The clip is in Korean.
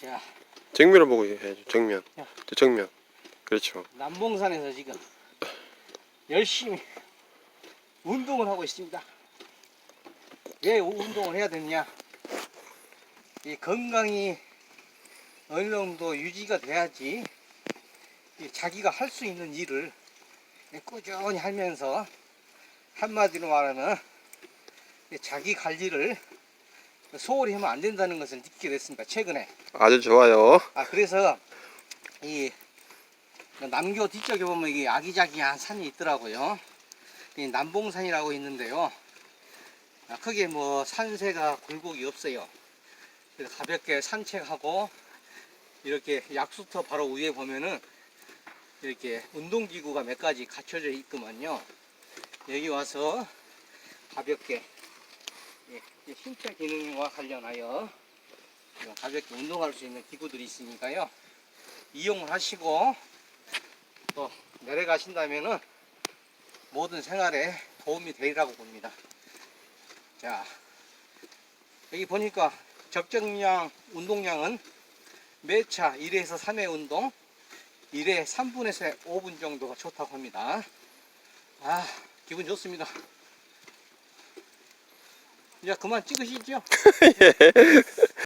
자, 정면을 보고 해야죠. 정면. 야. 저 정면. 그렇죠. 남봉산에서 지금 열심히 운동을 하고 있습니다. 왜 운동을 해야 되느냐? 이 건강이 어느 정도 유지가 돼야지 이 자기가 할 수 있는 일을 꾸준히 하면서 한마디로 말하면 이 자기 관리를 소홀히 하면 안 된다는 것을 느끼게 됐습니다. 최근에. 아주 좋아요. 아 그래서 이 남교 뒤쪽에 보면 이게 아기자기한 산이 있더라고요. 이 남봉산이라고 있는데요. 아, 크게 뭐 산세가 굴곡이 없어요. 그래서 가볍게 산책하고 이렇게 약수터 바로 위에 보면은 이렇게 운동기구가 몇 가지 갖춰져 있구만요. 여기 와서 가볍게 신체 기능과 관련하여 좀 가볍게 운동할 수 있는 기구들이 있으니까요. 이용을 하시고 또 내려가신다면은 모든 생활에 도움이 되리라고 봅니다. 자, 여기 보니까 적정량 운동량은 매차 1회에서 3회 운동, 1회 3분에서 5분 정도가 좋다고 합니다. 아, 기분 좋습니다. 이제 그만 찍으시죠.